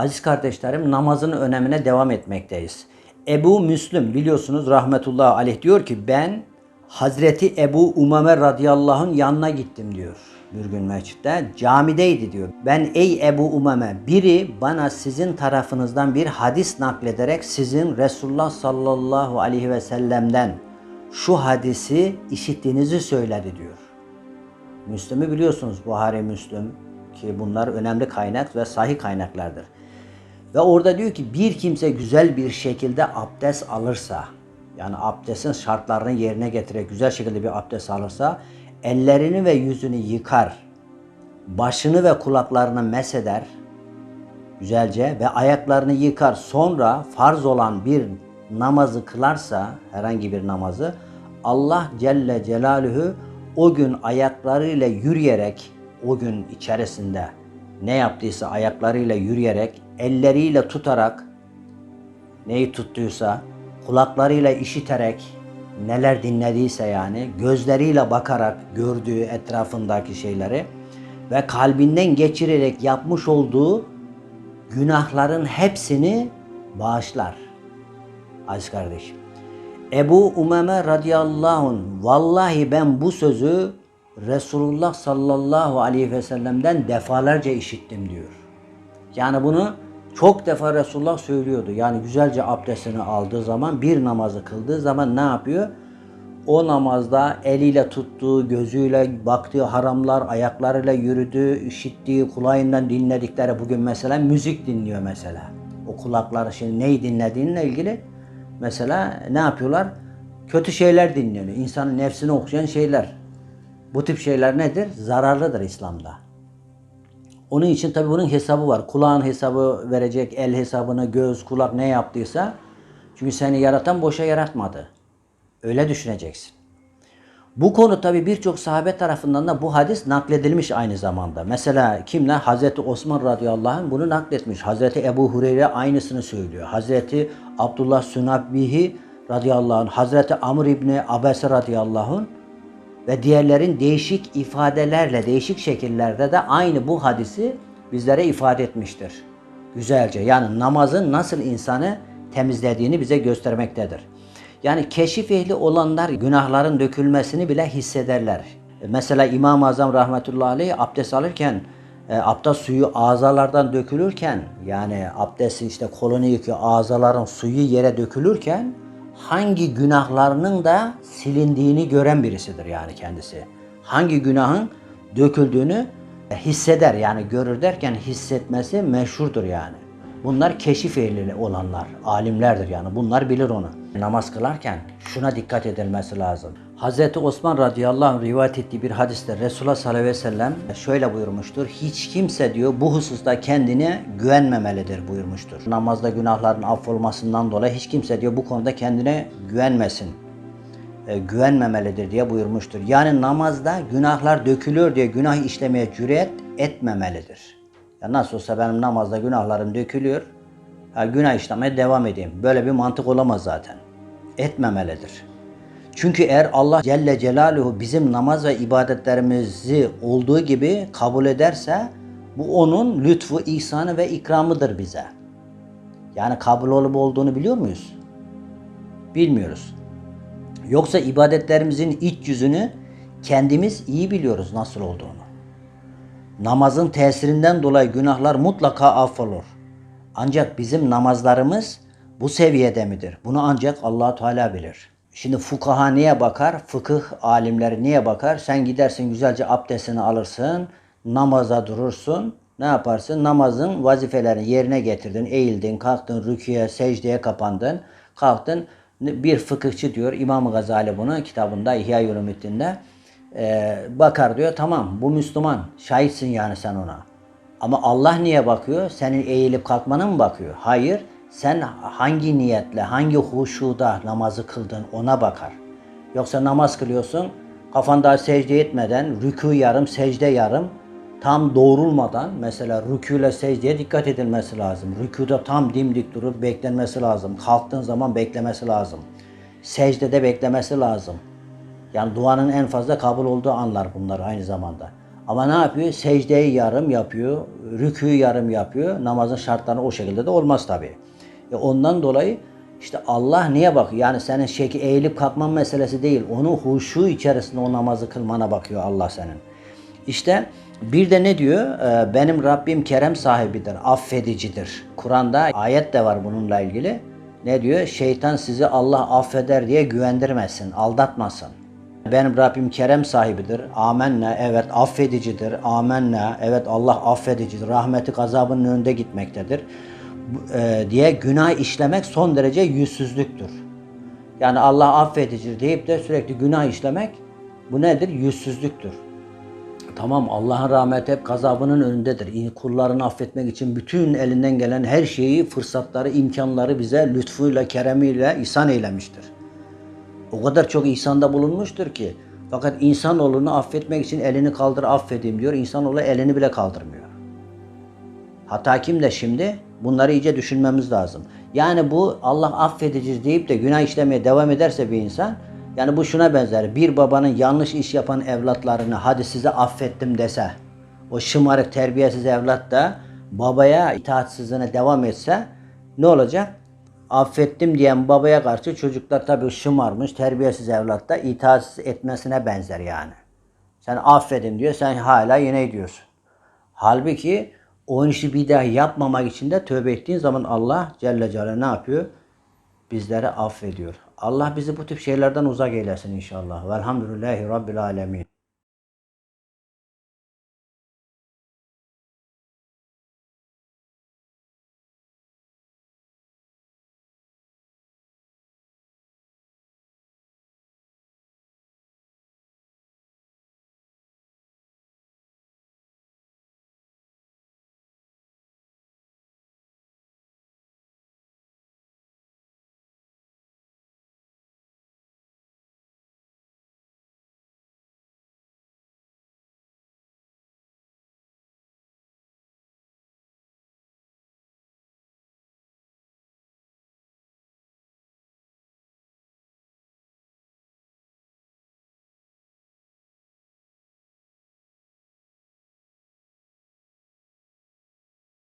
Aziz kardeşlerim namazın önemine devam etmekteyiz. Ebu Müslüm biliyorsunuz rahmetullahi aleyh diyor ki ben Hazreti Ebu Umame radıyallahu anh yanına gittim diyor bir gün mescitte. Camideydi diyor. Ben ey Ebu Umame biri bana sizin tarafınızdan bir hadis naklederek sizin Resulullah sallallahu aleyhi ve sellem'den şu hadisi işittiğinizi söyledi diyor. Müslüm'ü biliyorsunuz Buhari Müslüm ki bunlar önemli kaynak ve sahih kaynaklardır. Ve orada diyor ki bir kimse güzel bir şekilde abdest alırsa yani abdestin şartlarını yerine getirerek güzel şekilde bir abdest alırsa ellerini ve yüzünü yıkar, başını ve kulaklarını mesheder güzelce ve ayaklarını yıkar. Sonra farz olan bir namazı kılarsa herhangi bir namazı Allah Celle Celaluhu o gün ayaklarıyla yürüyerek o gün içerisinde ne yaptıysa ayaklarıyla yürüyerek elleriyle tutarak neyi tuttuysa kulaklarıyla işiterek neler dinlediyse yani gözleriyle bakarak gördüğü etrafındaki şeyleri ve kalbinden geçirerek yapmış olduğu günahların hepsini bağışlar. Aziz kardeşim. Ebu Umame radıyallahu anh vallahi ben bu sözü Resulullah sallallahu aleyhi ve sellem'den defalarca işittim diyor. Yani bunu çok defa Resulullah söylüyordu. Yani güzelce abdestini aldığı zaman bir namazı kıldığı zaman ne yapıyor? O namazda eliyle tuttuğu, gözüyle baktığı haramlar, ayaklarıyla yürüdüğü, işittiği, kulağından dinledikleri bugün mesela müzik dinliyor mesela. O kulakları şimdi neyi dinlediğinle ilgili mesela ne yapıyorlar? Kötü şeyler dinliyor. İnsanın nefsini okuyan şeyler. Bu tip şeyler nedir? Zararlıdır İslam'da. Onun için tabi bunun hesabı var. Kulağın hesabı verecek, el hesabını, göz, kulak ne yaptıysa. Çünkü seni yaratan boşa yaratmadı. Öyle düşüneceksin. Bu konu tabi birçok sahabe tarafından da bu hadis nakledilmiş aynı zamanda. Mesela kimler? Hazreti Osman radıyallahu anh bunu nakletmiş. Hazreti Ebu Hureyre aynısını söylüyor. Hazreti Abdullah Sünabbihi radıyallahu anh, Hazreti Amr İbni Abese radıyallahu anh ve diğerlerin değişik ifadelerle, değişik şekillerde de aynı bu hadisi bizlere ifade etmiştir. Güzelce yani namazın nasıl insanı temizlediğini bize göstermektedir. Yani keşif ehli olanlar günahların dökülmesini bile hissederler. Mesela İmam-ı Azam rahmetullahi aleyh abdest alırken e, abdest suyu ağzalardan dökülürken yani abdesti işte kolunu yıkıyor ağzaların suyu yere dökülürken hangi günahlarının da silindiğini gören birisidir yani kendisi. Hangi günahın döküldüğünü hisseder yani görür derken hissetmesi meşhurdur yani. Bunlar keşif ehli olanlar, alimlerdir yani. Bunlar bilir onu. Namaz kılarken şuna dikkat edilmesi lazım. Hz. Osman radıyallahu anh rivayet ettiği bir hadiste Resulullah sallallahu aleyhi ve sellem şöyle buyurmuştur. Hiç kimse diyor bu hususta kendine güvenmemelidir buyurmuştur. Namazda günahların affolmasından dolayı hiç kimse diyor bu konuda kendine güvenmesin. E, güvenmemelidir diye buyurmuştur. Yani namazda günahlar dökülüyor diye günah işlemeye cüret etmemelidir. Ya nasıl olsa benim namazda günahlarım dökülüyor. Ya günah işlemeye devam edeyim. Böyle bir mantık olamaz zaten. Etmemelidir. Çünkü eğer Allah Celle Celaluhu bizim namaz ve ibadetlerimizi olduğu gibi kabul ederse bu onun lütfu, ihsanı ve ikramıdır bize. Yani kabul olup olduğunu biliyor muyuz? Bilmiyoruz. Yoksa ibadetlerimizin iç yüzünü kendimiz iyi biliyoruz nasıl olduğunu. Namazın tesirinden dolayı günahlar mutlaka affolur. Ancak bizim namazlarımız bu seviyede midir? Bunu ancak allah Teala bilir. Şimdi fukaha niye bakar? Fıkıh alimleri niye bakar? Sen gidersin güzelce abdestini alırsın, namaza durursun. Ne yaparsın? Namazın vazifelerini yerine getirdin, eğildin, kalktın, rüküye, secdeye kapandın, kalktın. Bir fıkıhçı diyor, İmam Gazali bunu kitabında İhya Ulumuddin'de e, bakar diyor, tamam bu Müslüman, şahitsin yani sen ona. Ama Allah niye bakıyor? Senin eğilip kalkmana mı bakıyor? Hayır. Sen hangi niyetle, hangi huşuda namazı kıldın ona bakar. Yoksa namaz kılıyorsun, kafan daha secde etmeden, rükû yarım, secde yarım, tam doğrulmadan, mesela rükûyle secdeye dikkat edilmesi lazım. Rükûda tam dimdik durup beklenmesi lazım. Kalktığın zaman beklemesi lazım. Secdede beklemesi lazım. Yani duanın en fazla kabul olduğu anlar bunlar aynı zamanda. Ama ne yapıyor? Secdeyi yarım yapıyor, rüküyü yarım yapıyor. Namazın şartları o şekilde de olmaz tabii. E ondan dolayı işte Allah niye bakıyor? Yani senin şeki eğilip kalkman meselesi değil. Onun huşu içerisinde o namazı kılmana bakıyor Allah senin. İşte bir de ne diyor? Ee, Benim Rabbim kerem sahibidir, affedicidir. Kur'an'da ayet de var bununla ilgili. Ne diyor? Şeytan sizi Allah affeder diye güvendirmesin, aldatmasın. Benim Rabbim kerem sahibidir. Amenna. Evet affedicidir. Amenna. Evet Allah affedicidir. Rahmeti gazabının önünde gitmektedir. E, diye günah işlemek son derece yüzsüzlüktür. Yani Allah affedicidir deyip de sürekli günah işlemek bu nedir? Yüzsüzlüktür. Tamam Allah'ın rahmeti hep gazabının önündedir. Kullarını affetmek için bütün elinden gelen her şeyi, fırsatları, imkanları bize lütfuyla, keremiyle ihsan eylemiştir. O kadar çok ihsanda bulunmuştur ki. Fakat insanoğlunu affetmek için elini kaldır affedeyim diyor. İnsanoğlu elini bile kaldırmıyor. Hata kimde şimdi? Bunları iyice düşünmemiz lazım. Yani bu Allah affedici deyip de günah işlemeye devam ederse bir insan yani bu şuna benzer. Bir babanın yanlış iş yapan evlatlarını hadi size affettim dese o şımarık terbiyesiz evlat da babaya itaatsizliğine devam etse ne olacak? Affettim diyen babaya karşı çocuklar tabii şımarmış, terbiyesiz evlat da itaatsiz etmesine benzer yani. Sen affedin diyor, sen hala yine diyorsun. Halbuki o işi bir daha yapmamak için de tövbe ettiğin zaman Allah Celle Celaluhu ne yapıyor? Bizleri affediyor. Allah bizi bu tip şeylerden uzak eylesin inşallah. Velhamdülillahi Rabbil Alemin.